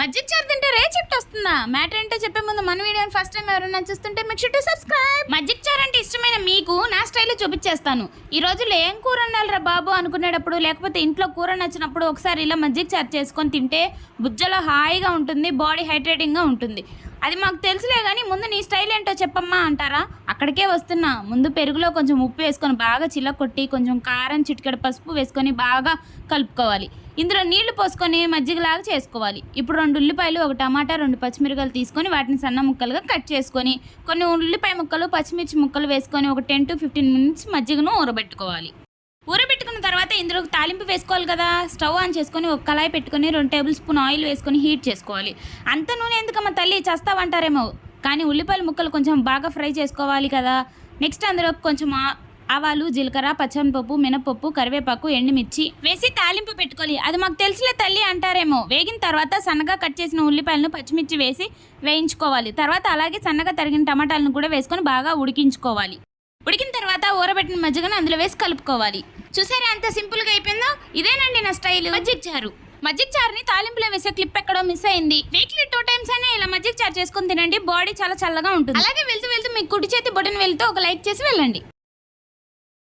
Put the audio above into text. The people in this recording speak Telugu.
మజ్జిగ చారు తింటే రే చెట్టు వస్తుందా? మ్యాటర్ ఏంటో చెప్పే ముందు మన వీడియోని ఫస్ట్ టైం ఎవరైనా చూస్తుంటే మీకు చుట్టూ సబ్స్క్రైబ్ మజ్జిగ చారు అంటే ఇష్టమైన మీకు నా స్టైల్లో చూపించేస్తాను. ఈ రోజుల్లో ఏం కూర వండాలిరా బాబు అనుకునేటప్పుడు లేకపోతే ఇంట్లో కూర నచ్చినప్పుడు ఒకసారి ఇలా మజ్జిగ చారు చేసుకొని తింటే బుజ్జలో హాయిగా ఉంటుంది బాడీ హైడ్రేటింగ్గా ఉంటుంది. అది మాకు తెలుసులే కానీ ముందు నీ స్టైల్ ఏంటో చెప్పమ్మా అంటారా? అక్కడికే వస్తున్నా. ముందు పెరుగులో కొంచెం ఉప్పు వేసుకొని బాగా చిల్లకొట్టి కొంచెం కారం చిటికెడ పసుపు వేసుకొని బాగా కలుపుకోవాలి. ఇందులో నీళ్ళు పోసుకొని మజ్జిగలాగా చేసుకోవాలి. ఇప్పుడు రెండు ఉల్లిపాయలు ఒక టమాటా రెండు పచ్చిమిరకాయలు తీసుకొని వాటిని సన్న ముక్కలుగా కట్ చేసుకొని కొన్ని ఉల్లిపాయ ముక్కలు పచ్చిమిర్చి ముక్కలు వేసుకొని ఒక టెన్ టు ఫిఫ్టీన్ మినిట్స్ మజ్జిగను ఊరబెట్టుకోవాలి. ఊరబెట్టుకున్న తర్వాత ఇందులో తాలింపు వేసుకోవాలి కదా. స్టవ్ ఆన్ చేసుకొని ఒక కళాయి పెట్టుకొని రెండు టేబుల్ స్పూన్ ఆయిల్ వేసుకొని హీట్ చేసుకోవాలి. అంత నూనె ఎందుకమ్మా తల్లి? చేస్తావంటారేమో. కానీ ఉల్లిపాయల ముక్కలు కొంచెం బాగా ఫ్రై చేసుకోవాలి కదా. నెక్స్ట్ అందులో కొంచెం ఆవాలు జీలకర్ర పచ్చనిపప్పు మినపప్పు కరివేపాకు ఎండుమిర్చి వేసి తాలింపు పెట్టుకోవాలి అది మాకు తెలిసిన తల్లి అంటారేమో. వేగిన తర్వాత సన్నగా కట్ చేసిన ఉల్లిపాయలను పచ్చిమిర్చి వేసి వేయించుకోవాలి. తర్వాత అలాగే సన్నగా తరిగిన టమాటాలను కూడా వేసుకొని బాగా ఉడికించుకోవాలి. ఉడికిన తర్వాత ఊరబెట్టిన మజ్జిగను అందులో వేసి కలుపుకోవాలి. చూసారా ఎంత సింపుల్గా అయిపోయిందో? ఇదేనండి నా స్టైల్. మజ్జిగ చారు. మజ్జిగ చారుని తాలింపులో వేసే క్లిప్ ఎక్కడో మిస్ అయింది. వీక్లీ టూ టైమ్స్ అయినా ఇలా మజ్జిగ చారు చేసుకొని తినండి. బాడీ చాలా చల్లగా ఉంటుంది. అలాగే వెళ్తూ వెళ్తూ మీ కుడి చేతి బొటన్ వెళ్తూ ఒక లైక్ చేసి వెళ్ళండి.